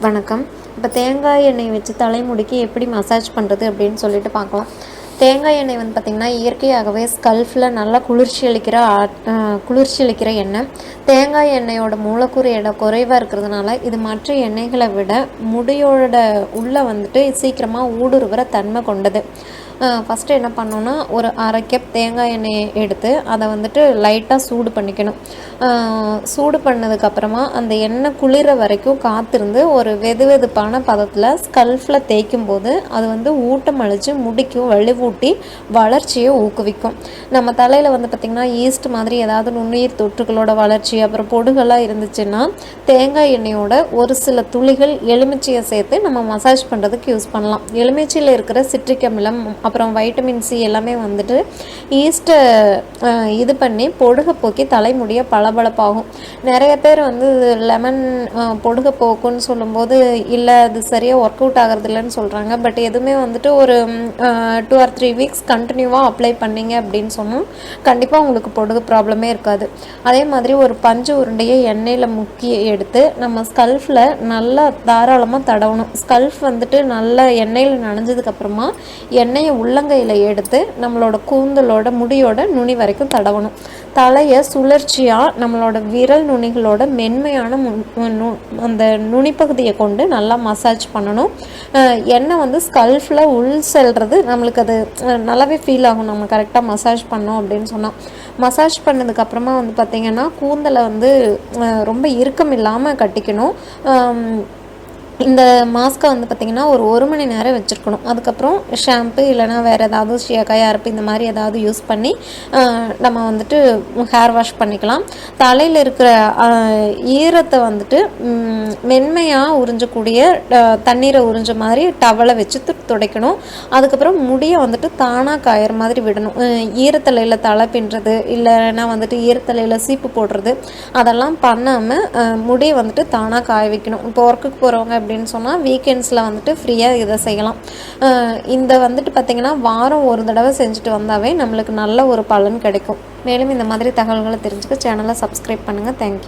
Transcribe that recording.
வணக்கம். இப்போ தேங்காய் எண்ணெய் வச்சு தலைமுடிக்கு எப்படி மசாஜ் பண்ணுறது அப்படின்னு சொல்லிட்டு பார்க்கலாம். தேங்காய் எண்ணெய் வந்து பார்த்திங்கன்னா இயற்கையாகவே ஸ்கல்ஃபில் நல்லா குளிர்ச்சி அளிக்கிற ஆ- குளிர்ச்சி அளிக்கிற எண்ணெய். தேங்காய் எண்ணெயோட மூலக்கூறு எடை குறைவாக இருக்கிறதுனால இது மற்ற எண்ணெய்களை விட முடியோட உள்ளே வந்துட்டு சீக்கிரமாக ஊடுருவுற தன்மை கொண்டது. ஃபஸ்ட்டு என்ன பண்ணோன்னா ஒரு அரை கப் தேங்காய் எண்ணெயை எடுத்து அதை வந்துட்டு லைட்டாக சூடு பண்ணிக்கணும். சூடு பண்ணதுக்கப்புறமா அந்த எண்ணெய் குளிர வரைக்கும் காத்திருந்து ஒரு வெது வெதுப்பான பதத்தில் ஸ்கல்ஃபில் தேய்க்கும் போது அது வந்து ஊட்டம் அழிச்சு முடிக்கும் வலுவூட்டி வளர்ச்சியை ஊக்குவிக்கும். நம்ம தலையில் வந்து பார்த்திங்கன்னா ஈஸ்ட் மாதிரி ஏதாவது நுண்ணுயிர் தொற்றுகளோட வளர்ச்சி அப்புறம் பொடுகெல்லாம் இருந்துச்சுன்னா தேங்காய் எண்ணெயோட ஒரு சில துளிகள் எலுமிச்சையை சேர்த்து நம்ம மசாஜ் பண்ணுறதுக்கு யூஸ் பண்ணலாம். எலுமிச்சையில் இருக்கிற சிட்ரிக் அமிலம் அப்புறம் வைட்டமின் சி எல்லாமே வந்துட்டு ஈஸ்ட்டை இது பண்ணி பொடுகை போக்கி தலைமுடியை பளபளப்பாகும். நிறைய பேர் வந்து லெமன் பொடுகை போக்குன்னு சொல்லும்போது இல்லை அது சரியாக ஒர்க் அவுட் ஆகிறது இல்லைன்னு சொல்கிறாங்க பட் எதுவுமே வந்துட்டு ஒரு டூ ஆர் த்ரீ வீக்ஸ் கண்டினியூவாக அப்ளை பண்ணீங்க அப்படின்னு சொன்னால் கண்டிப்பாக உங்களுக்கு பொடுகு ப்ராப்ளமே இருக்காது. அதே மாதிரி ஒரு பஞ்சு உருண்டையை எண்ணெயில் முக்கி எடுத்து நம்ம ஸ்கல்ஃபில் நல்லா தாராளமாக தடவணும். ஸ்கல்ஃப் வந்துட்டு நல்லா எண்ணெயில் நனைஞ்சதுக்கப்புறமா எண்ணெயை உள்ளங்கையில் எடுத்து நம்மளோட கூந்தலோட முடியோட நுனி வரைக்கும் தடவணும். தலையை சுழற்சியாக நம்மளோட விரல் நுனிகளோட மென்மையான முன் அந்த நுனிப்பகுதியை கொண்டு நல்லா மசாஜ் பண்ணணும். எண்ணெய் வந்து ஸ்கல்ஃபில் உள் செல்றது நம்மளுக்கு அது நல்லாவே ஃபீல் ஆகும். நம்ம கரெக்டாக மசாஜ் பண்ணோம் அப்படின்னு சொன்னால் மசாஜ் பண்ணதுக்கப்புறமா வந்து பார்த்திங்கன்னா கூந்தலை வந்து ரொம்ப இறுக்கம் இல்லாமல் கட்டிக்கணும் இந்த மாஸ்க்கை வந்து பார்த்திங்கன்னா ஒரு ஒரு மணி நேரம் வச்சுருக்கணும். அதுக்கப்புறம் ஷாம்பு இல்லைனா வேறு ஏதாவது ஷியக்காய் அரைப்பு இந்த மாதிரி ஏதாவது யூஸ் பண்ணி நம்ம வந்துட்டு ஹேர் வாஷ் பண்ணிக்கலாம். தலையில் இருக்கிற ஈரத்தை வந்துட்டு மென்மையாக உறிஞ்சக்கூடிய தண்ணீரை உறிஞ்ச மாதிரி டவலை வச்சு துடைக்கணும். அதுக்கப்புறம் முடியை வந்துட்டு தானாக காயிற மாதிரி விடணும். ஈரத்தலையில் தலை பின்னுறது இல்லைன்னா வந்துட்டு ஈரத்தலையில் சீப்பு போடுறது அதெல்லாம் பண்ணாமல் முடியை வந்துட்டு தானாக காய வைக்கணும். இப்போ ஒர்க்குக்கு போகிறவங்க அப்படின்னு சொன்னால் வீக்கெண்ட்ஸில் வந்துட்டு ஃப்ரீயாக இதை செய்யலாம். இந்த வந்துட்டு பார்த்திங்கன்னா வாரம் ஒரு தடவை செஞ்சுட்டு வந்தாவே நம்மளுக்கு நல்ல ஒரு பலன் கிடைக்கும். மேலும் இந்த மாதிரி தகவல்களை தெரிஞ்சுக்க சேனலை சப்ஸ்கிரைப் பண்ணுங்கள் தேங்க்யூ